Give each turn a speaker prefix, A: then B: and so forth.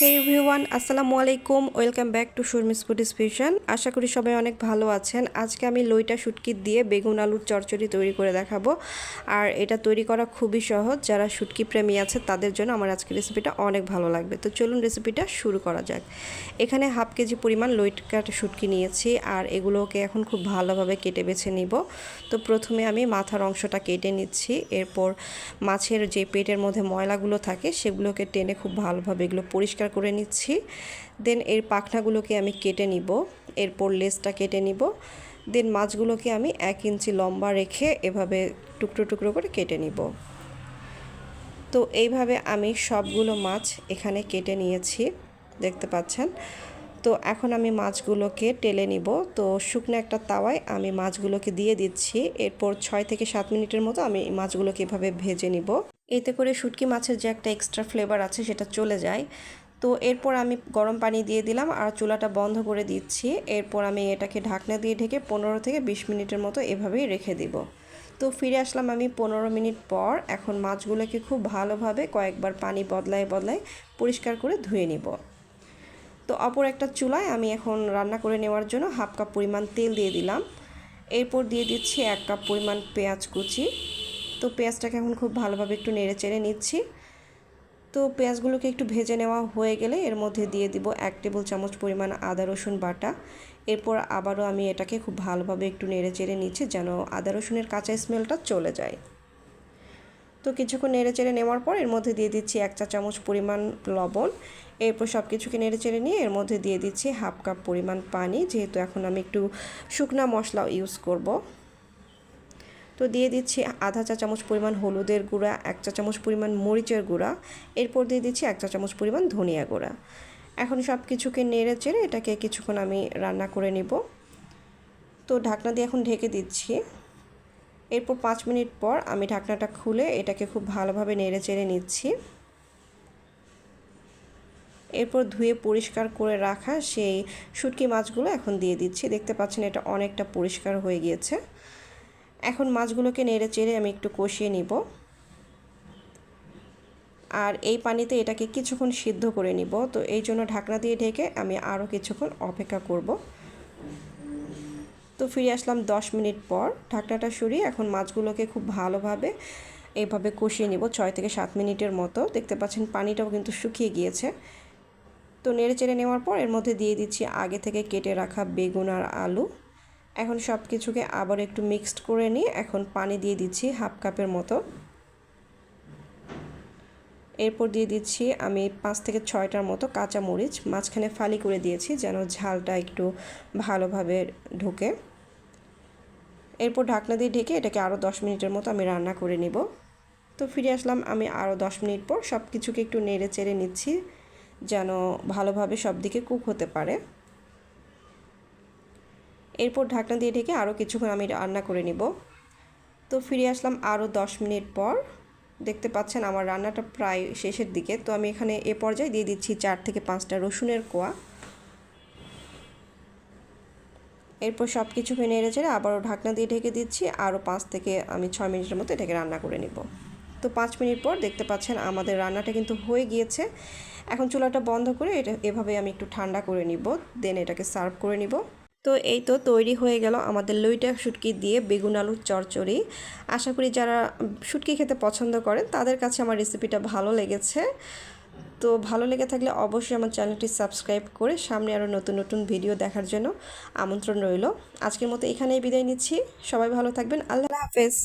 A: হে everyone আসসালামু আলাইকুম। Welcome back to Sharmi's food special আশা করি সবাই অনেক ভালো আছেন। আজকে আমি লইটা শুটকি দিয়ে বেগুন আলুর চচ্চড়ি তৈরি করে দেখাবো। আর এটা তৈরি করা খুবই সহজ। যারা শুটকি প্রেমী আছে, তাদের জন্য আমার আজকের রেসিপিটা অনেক ভালো লাগবে। তো চলুন রেসিপিটা শুরু করা যাক। এখানে হাফ কেজি পরিমাণ লইট কাটা শুটকি নিয়েছি। আর এগুলোকে এখন খুব ভালোভাবে কেটে বেছে নিব। তো প্রথমে আমি মাথার অংশটা কেটে নিচ্ছি। এরপর মাছের যে পেটের মধ্যে ময়লাগুলো থাকে, সেগুলোকে টেনে খুব ভালোভাবে এগুলো পরিষ্কার করে নিচ্ছি। দেন এর পাখনাগুলোকে আমি কেটে নিব। এরপর লেসটা কেটে নিব। দেন মাছগুলোকে আমি এক ইঞ্চি লম্বা রেখে এভাবে টুকরো টুকরো করে কেটে নিব। তো এইভাবে আমি সবগুলো মাছ এখানে কেটে নিয়েছি। দেখতে পাচ্ছেন? তো এখন আমি মাছগুলোকে টেলে নিব। তো শুকনো একটা তাওয়ায় আমি মাছগুলোকে দিয়ে দিচ্ছি। এরপর ছয় থেকে সাত মিনিটের মতো আমি মাছগুলোকে এভাবে ভেজে নিব। এতে করে শুটকি মাছের যে একটা এক্সট্রা ফ্লেভার আছে সেটা চলে যায়। তো এরপর আমি গরম পানি দিয়ে দিলাম আর চুলাটা বন্ধ করে দিচ্ছি। এরপর আমি এটাকে ঢাকনা দিয়ে ঢেকে পনেরো থেকে বিশ মিনিটের মতো এভাবেই রেখে দিব। তো ফিরে আসলাম আমি পনেরো মিনিট পর। এখন মাছগুলোকে খুব ভালোভাবে কয়েকবার পানি বদলায় বদলায় পরিষ্কার করে ধুয়ে নিব। তো অপর একটা চুলায় আমি এখন রান্না করে নেওয়ার জন্য হাফ কাপ পরিমাণ তেল দিয়ে দিলাম। এরপর দিয়ে দিচ্ছি এক কাপ পরিমাণ পেঁয়াজ কুচি। তো পেঁয়াজটাকে এখন খুব ভালোভাবে একটু নেড়ে চেড়ে নিচ্ছি। তো পেঁয়াজগুলোকে একটু ভেজে নেওয়া হয়ে গেলে এর মধ্যে দিয়ে দিব এক টেবিল চামচ পরিমাণ আদা, রসুন বাটা। এরপর আবারও আমি এটাকে খুব ভালোভাবে একটু নেড়ে চেড়ে নিচ্ছি যেন আদা, রসুনের কাঁচা স্মেলটা চলে যায়। তো কিছুক্ষণ নেড়ে চেড়ে নেওয়ার পর এর মধ্যে দিয়ে দিচ্ছি এক চা চামচ পরিমাণ লবণ। এরপর সব কিছুকে নেড়ে চেড়ে নিয়ে এর মধ্যে দিয়ে দিচ্ছি হাফ কাপ পরিমাণ পানি, যেহেতু এখন আমি একটু শুকনা মশলা ইউজ করব। তো দিয়ে দিচ্ছি আধা চা চামচ পরিমাণ হলুদের গুঁড়া, এক চা চামচ পরিমাণ মরিচের গুঁড়া, এরপর দিয়ে দিচ্ছি এক চা চামচ পরিমাণ ধনিয়া গুঁড়া। এখন সব কিছুকে নেড়ে চেড়ে এটাকে কিছুক্ষণ আমি রান্না করে নিব। তো ঢাকনা দিয়ে এখন ঢেকে দিচ্ছি। এরপর পাঁচ মিনিট পর আমি ঢাকনাটা খুলে এটাকে খুব ভালোভাবে নেড়ে চেড়ে নিচ্ছি। এরপর ধুয়ে পরিষ্কার করে রাখা সেই শুটকি মাছগুলো এখন দিয়ে দিচ্ছি। দেখতে পাচ্ছেন এটা অনেকটা পরিষ্কার হয়ে গিয়েছে। এখন মাছগুলোকে নেড়ে চেড়ে আমি একটু কষিয়ে নিব। আর এই পানিতে এটাকে কিছুক্ষণ সিদ্ধ করে নিব। তো এই জন্য ঢাকনা দিয়ে ঢেকে আমি আরও কিছুক্ষণ অপেক্ষা করব। তো ফিরে আসলাম দশ মিনিট পর। ঢাকনাটা সরিয়ে এখন মাছগুলোকে খুব ভালোভাবে এইভাবে কষিয়ে নিব, ছয় থেকে সাত মিনিটের মতো। দেখতে পাচ্ছেন পানিটাও কিন্তু শুকিয়ে গিয়েছে। তো নেড়ে চেড়ে নেওয়ার পর এর মধ্যে দিয়ে দিচ্ছি আগে থেকে কেটে রাখা বেগুন আর আলু। এখন সব কিছুকে আবার একটু মিক্সড করে নিয়ে এখন পানি দিয়ে দিচ্ছি হাফ কাপের মতো। এরপর দিয়ে দিচ্ছি আমি পাঁচ থেকে ছয়টার মতো কাঁচা মরিচ মাঝখানে ফালি করে দিয়েছি যেন ঝালটা একটু ভালোভাবে ঢুকে। এরপর ঢাকনা দিয়ে ঢেকে এটাকে আরও দশ মিনিটের মতো আমি রান্না করে নিব। তো ফিরে আসলাম আমি আরও দশ মিনিট পর। সব কিছুকে একটু নেড়ে চেড়ে নিচ্ছি যেন ভালোভাবে সব দিকে কুক হতে পারে। এরপর ঢাকনা দিয়ে ঢেকে আরও কিছুক্ষণ আমি রান্না করে নিব। তো ফিরে আসলাম আরও দশ মিনিট পর। দেখতে পাচ্ছেন আমার রান্নাটা প্রায় শেষের দিকে। তো আমি এখানে এ পর্যায়ে দিয়ে দিচ্ছি চার থেকে পাঁচটা রসুনের কোয়া। এরপর সব কিছুকে নেড়ে চেড়ে আবারও ঢাকনা দিয়ে ঢেকে দিচ্ছি। আরও পাঁচ থেকে আমি ছয় মিনিটের মতো এটাকে রান্না করে নিব। তো পাঁচ মিনিট পর দেখতে পাচ্ছেন আমাদের রান্নাটা কিন্তু হয়ে গিয়েছে। এখন চুলাটা বন্ধ করে এটা এভাবে আমি একটু ঠান্ডা করে নিব। দেন এটাকে সার্ভ করে নিব। তো এই তো তৈরি হয়ে গেল আমাদের লইটা শুটকি দিয়ে বেগুন আলুর চরচড়ি। আশা করি যারা শুটকি খেতে পছন্দ করেন, তাদের কাছে আমার রেসিপিটা ভালো লেগেছে। তো ভালো লেগে থাকলে অবশ্যই আমার চ্যানেলটি সাবস্ক্রাইব করে সামনে আরও নতুন নতুন ভিডিও দেখার জন্য আমন্ত্রণ রইল। আজকের মতো এখানেই বিদায় নিচ্ছি। সবাই ভালো থাকবেন। আল্লাহ হাফেজ।